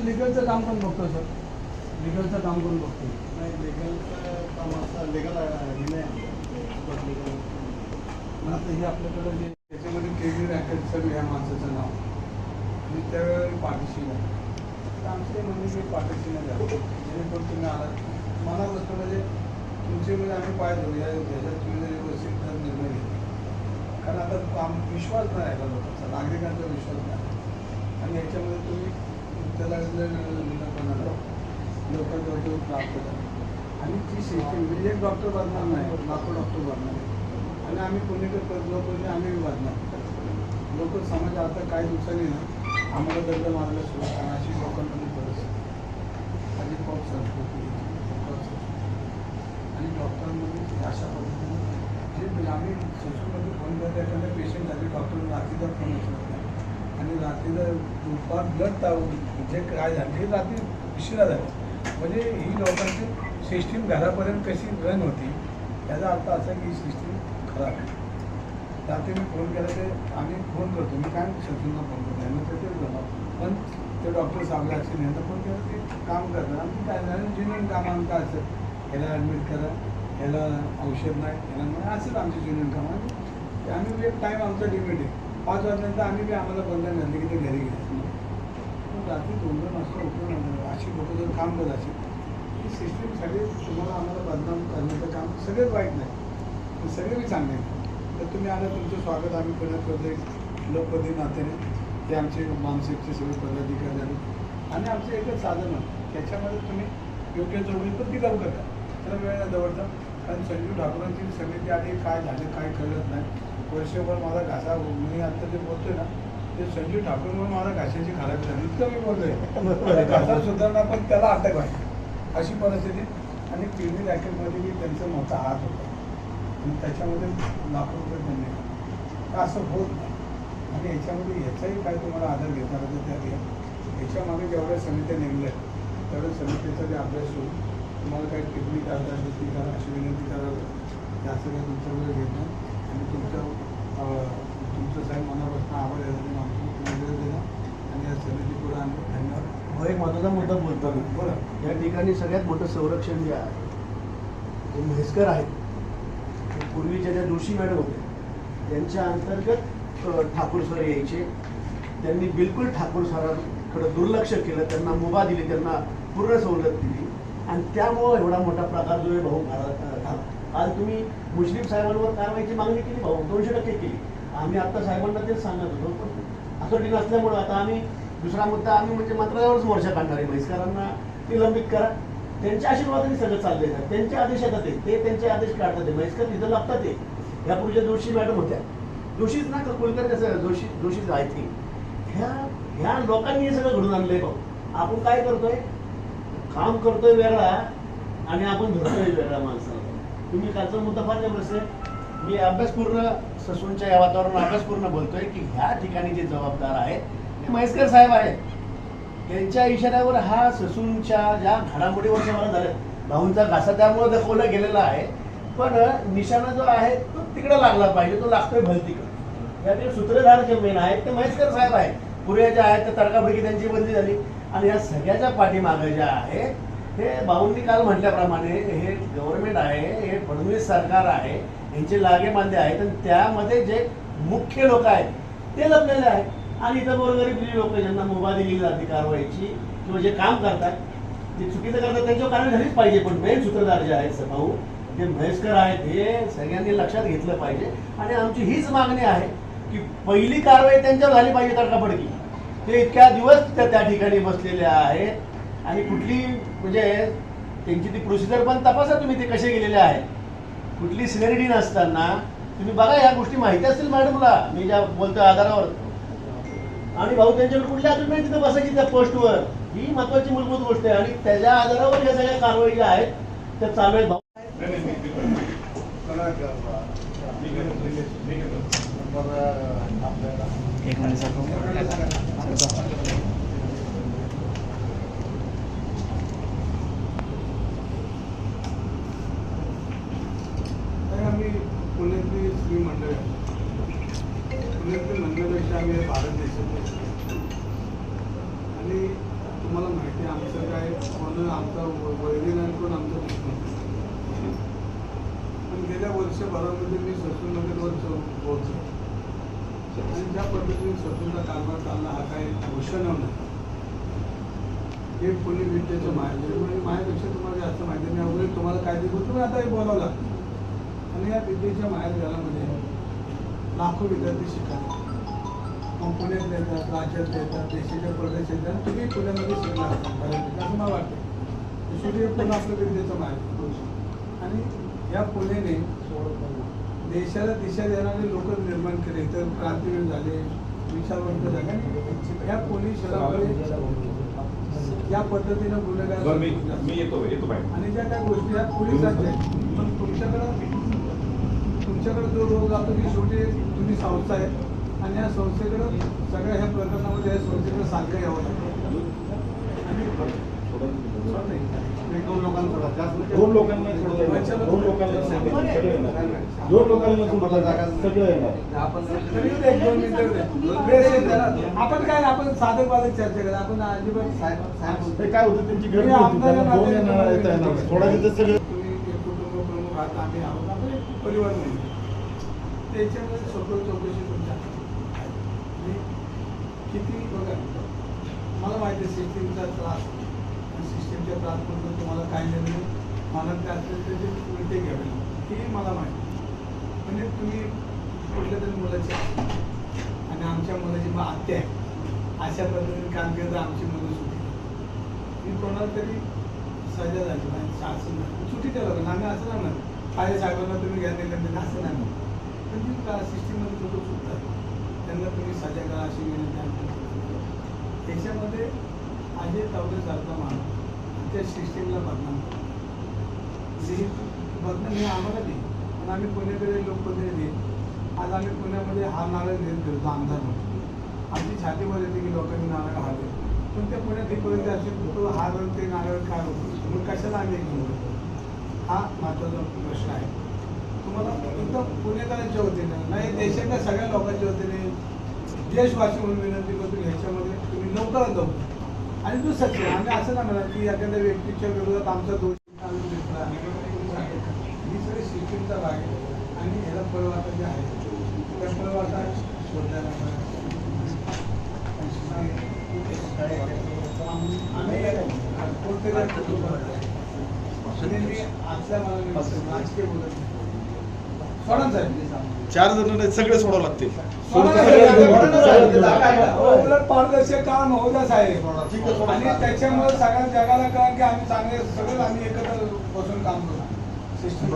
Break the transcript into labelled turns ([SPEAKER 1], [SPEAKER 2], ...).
[SPEAKER 1] लिगलचं काम कोण बघतो सर लिगलचं काम कोण बघतो
[SPEAKER 2] नाही लिगलचं काम असं लिगल हे
[SPEAKER 1] मग आता हे आपल्याकडे जे त्याच्यामध्ये केबी रॅकेट सर या माणसाचं नाव. आणि त्यावेळी पाठीशी नाही तर आमचं ते म्हणजे की पाठीशी नाही झालं. जेणेकरून तुम्ही आलात मला वाटतं म्हणजे तुमचे म्हणजे आम्ही पाय धरू या ह्याच्यात तुम्ही जर व्यवस्थित निर्णय घेतला. कारण आता आम विश्वास नाही राहिला लोकांचा? नागरिकांचा विश्वास नाही आणि याच्यामध्ये तुम्ही त्याला कोणाला? लोकांजवळ प्राप्त झाला आणि ती सिस्टीम म्हणजे एक डॉक्टर बनणार नाही लाखो डॉक्टर बनणार आणि आम्ही पुणेकर करत लोक आम्ही बनणार लोक समाज आता काही दिवसांनी ना आम्हाला दर्द मारायला सुरू आणि अशी लोकांमध्ये परिस्थिती आणि खूप संस्कृती आणि डॉक्टरांमध्ये अशा पद्धतीने जे म्हणजे आम्ही संस्कृतमध्ये फोन करतो एखाद्या पेशंट झाले डॉक्टर जर फोन असणार आणि रात्रीचं दुपार ब्लड जे म्हणजे काय झालं हे रात्री उशिरा झालं. म्हणजे ही लोकांची सिस्टीम घरापर्यंत कशी रन होती याचा अर्थ असा की ही सिस्टीम खराब आहे. रात्री मी फोन केला ते आम्ही फोन करतो. मी काय शत्रूंना फोन करतो? यांना तर तेच झालं पण ते डॉक्टर चांगले असेल यांना फोन केला ते काम करतात. आणि काय झालं जुनियन काम आमचं असं. ह्याला ॲडमिट करा ह्याला औषध नाही ह्याला नाही. असंच आमचे जुनियन काम आणि आम्ही एक टाईम आमचा लिमिट आहे. पाच वाजल्यानंतर आम्ही बी आम्हाला बंधन झाले की ते घरी घ्यायचं मग रात्री दोन दोन वाजता उठून अशी लोक जर काम करत असेल ही सिस्टीम सगळे तुम्हाला आम्हाला बदनाम करण्याचं काम सगळेच वाईट नाही. सगळे बी चांगले तर तुम्ही आलं तुमचं स्वागत आम्ही करण्यात करतो लोकपदी नात्याने ते आमचे मानसिकचे सगळे पदाधिकारी झाले आणि आमचं एकच साधन आहे. त्याच्यामध्ये तुम्ही योग्य जोडली पण ती लवकर करा त्याला वेळ नाही कारण संजीव ठाकूरांची ते आधी काय झालं काय कळत नाही. वर्षभर माझा घासा मी आता जे बोलतोय ना ते संजीव ठाकूर म्हणून माझा घाशाची खराब झाली इतकं मी बोलतोय. घासा सुधारणा पण त्याला अटक आहे. अशी परिस्थिती. आणि किडनी रॅकेटमध्ये मी त्यांचा मोठा हात होता. आणि त्याच्यामध्ये लाखो रुपये त्यांनी असं होत नाही. आणि याच्यामध्ये याचाही काय तुम्हाला आधार घेतला तर त्या घ्या. याच्यामागे जेवढ्या समित्या नेमल्या आहेत, तेवढ्या समितीचा जे अभ्यास होईल. तुम्हाला काही टिप्पणी करता असेल ती करा अशी विनंती करावी. या सगळ्या तुमच्याकडे घेत घेणं आणि तुमच्या तुमचं साहेब मनापासून आभार आहे आमची दिला. आणि या समिती पुढे आणलं धन्यवाद.
[SPEAKER 3] हो एक महत्त्वाचा मुद्दा बोलतो मी
[SPEAKER 1] बरं
[SPEAKER 3] या ठिकाणी सगळ्यात मोठं संरक्षण जे आहे ते म्हैसकर आहेत पूर्वीच्या ज्या जोशी मॅडम होत्या त्यांच्या अंतर्गत ठाकूर सर यायचे. त्यांनी बिलकुल ठाकूर सरांकडे दुर्लक्ष केलं. त्यांना मुभा दिली त्यांना पूर्ण सवलत दिली. आणि त्यामुळं एवढा मोठा प्रकार जो आहे भाऊ भारत आज तुम्ही मुस्लिम साहेबांवर कारवाईची मागणी केली भाऊ दोनशे टक्के केली. आम्ही आता साहेबांना तेच सांगत होतो. पण असोटी नसल्यामुळं आता आम्ही दुसरा मुद्दा आम्ही म्हणजे मंत्रालयावरच मोर्चा काढणार आहे. म्हैसकरांना निलंबित करा. त्यांच्या आशीर्वादाने सगळं चाललंय सर त्यांचे आदेश येतात ते. त्यांचे आदेश काढतात ते. म्हैसकर तिथं लागतात ते. ह्या पूर्वीच्या जोशी मॅडम होत्या. जोशीच ना का कुलकर कसं जोशी जोशीच आय थिंक ह्या ह्या लोकांनी हे सगळं घडून आणलंय भाऊ. आपण काय करतोय? काम करतोय वेगळा आणि आपण धरतोय वेगळा माणसं. तुम्ही कालचा मुद्दा फार जबरदस्त आहे मी अभ्यासपूर्ण ससूनच्या या वातावरणात अभ्यासपूर्ण बोलतोय की ह्या ठिकाणी जे जबाबदार आहेत ते म्हैसकर साहेब आहेत. त्यांच्या इशाऱ्यावर हा ससूनच्या ज्या घडामोडीवर मला झालं. भाऊंचा घासा त्यामुळे दाखवला गेलेला आहे. पण निशाणा जो आहे तो तिकडे लागला पाहिजे तो लागतोय भलतीकडे. यातील सूत्रधार जे मेन आहेत ते म्हैसकर साहेब आहेत. पूर्वी ज्या आहेत त्या तडकाफडकी त्यांची बंदी झाली. आणि या सगळ्याच्या पाठीमागं ज्या आहेत हे भाऊंनी काल म्हटल्याप्रमाणे हे गव्हर्नमेंट आहे हे फडणवीस सरकार आहे यांचे लागे बांधे आहेत आणि त्यामध्ये जे मुख्य लोक आहेत ते लपलेले आहेत. आणि इतर गोरगरीब लोक ज्यांना मुभा दिली जाते कारवाईची किंवा जे काम करतात ते चुकीचं करतात त्यांच्यावर कारण झालीच पाहिजे. पण मेन सूत्रधार जे आहेत भाऊ जे म्हैसकर आहेत हे सगळ्यांनी लक्षात घेतलं पाहिजे. आणि आमची हीच मागणी आहे की पहिली कारवाई त्यांच्यावर झाली पाहिजे तडकाफडकी. ते इतक्या दिवस त्या त्या ठिकाणी बसलेले आहेत. आणि कुठली म्हणजे त्यांची ती प्रोसिजर पण तपासा तुम्ही ते कसे गेलेले आहेत. कुठली सिलेरिटी नसताना तुम्ही बघा ह्या गोष्टी माहिती असतील मॅडमला. मी ज्या बोलतोय आधारावर. आणि भाऊ त्यांच्याकडे कुठल्या अजून नाही तिथे बसायची त्या पोस्टवर ही महत्वाची मूलभूत गोष्ट आहे. आणि त्याच्या आधारावर या सगळ्या कारवाई ज्या आहेत त्या चालू आहेत. भाऊ.
[SPEAKER 4] एक मिनिट सर
[SPEAKER 1] तर आम्ही पुण्यातली स्त्री मंडळ आहे. पुण्यातली मंडळपेक्षा आम्ही भारत देशात आणि तुम्हाला ते आमचं काय म्हणून आमचा वैरी नाही कोण आमचा दुश्मन पण गेल्या वर्षभरामध्ये मी ससूननगरवर पोहोचलो. आणि ज्या पद्धतीने ससूनचा कारभार चालला हा काही घोषण नाही. हे पुणे विद्येचं माहिती म्हणजे माझ्यापेक्षा तुम्हाला जास्त माहिती नाही वगैरे तुम्हाला काय दिवस तुम्ही आता हे बोलावं लागतं. आणि या विद्येच्या माहेर घरामध्ये लाखो विद्यार्थी शिकायला पुण्यात येतात राज्यात येतात देशाच्या परदेशात येतात तुम्ही पुण्यामध्ये शिकणार असं मला वाटतं. शेवटी पुणे आपलं विद्येचं माहेर आणि या पुण्याने देशाला दिशा देणारे लोक निर्माण केले तर क्रांतीवीर झाले विचारवंत झाले. या पुणे शहरामध्ये या पद्धतीनं गुन्हेगार
[SPEAKER 5] मी येतो येतो
[SPEAKER 1] आणि ज्या काही गोष्टी ह्या पोलिसांच्या आहेत पण तुमच्याकडं तुमच्याकडे जो रोग जातो की शेवटी तुम्ही संस्था आहे. आणि या संस्थेकडं सगळ्या ह्या प्रकरणामध्ये या संस्थेकडे सारखं यावं लागतं.
[SPEAKER 2] दोन लोकांना
[SPEAKER 6] दोन. दोन. दोन. सगळं येणार.
[SPEAKER 1] आपण काय नाही, आपण साधे बाधे चर्चा करा. आपण अजिबात
[SPEAKER 2] साहेब
[SPEAKER 6] काय होतं? त्यांची होती. नाही. थोडा तिथं सगळं
[SPEAKER 1] कुटुंब प्रमुख आहात आम्ही आहोत. आपण एक परिवार म्हणून. त्याच्यामध्ये सखोल चौकशी तुमच्या हातात आहे. आणि किती बघा मला माहिती आहे सिस्टीमचा त्रास. सिस्टीमच्या त्रासबद्दल तुम्हाला काय निर्णय मला काय असेल त्याचे ते घ्यावे लागतात मला माहिती म्हणजे तुम्ही कुठल्या तरी मुलाची आणि आमच्या मुलाची मग आत्या आहे अशा पद्धतीने काम केलं तर आमची मुलं सुटी मी कोणाला तरी सजा झाली नाही शासन सुटी लागेल आम्ही असं नाही म्हणत साहेबांना तुम्ही घ्या नाही असं नाही पण ती का सिस्टीममध्ये लोक सुटतात त्यांना तुम्ही सजा करा अशी विनंती आमची त्याच्यामध्ये अजय तावडेसारखा माणूस त्या सिस्टीमला बदनाम म्हणजे बदनाम हे आम्हाला दे पण आम्ही पुण्याकडे लोकप्रतिनिधी आज आम्ही पुण्यामध्ये हा नारळ घेत फिरतो आमदार म्हणून आमची छातीवर येते की लोकांनी नारळ हारले पण त्या पुण्यात ही परिस्थिती तो हार ते नारळ काय होतो? मग कशाला आम्ही एक घेऊन हा महत्त्वाचा प्रश्न आहे. तुम्हाला एकदम पुणेकरांच्या वतीने नाही देशातल्या सगळ्या लोकांच्या वतीने देशवासी म्हणून विनंती करतो ह्याच्यामध्ये तुम्ही लवकरात लवकर आणि दुसरं आम्ही असं नाही म्हणत की एखाद्या व्यक्तीच्या विरोधात आमचा दोष. ही सगळी सिस्टीमचा भाग आहे आणि ह्याला पळवाटा जे आहे त्या पळवाटा शोधण्याला आम्ही कोणतरी आजच्या मला राजकीय बोलत नाही.
[SPEAKER 6] चार जण सगळे सोडावं लागते
[SPEAKER 1] पारदर्शक काम द्या साहेब. आणि त्याच्यामुळे सगळ्या जगाला कळा की आम्ही चांगले सगळे आम्ही एकत्र बसून काम करू. सिस्टम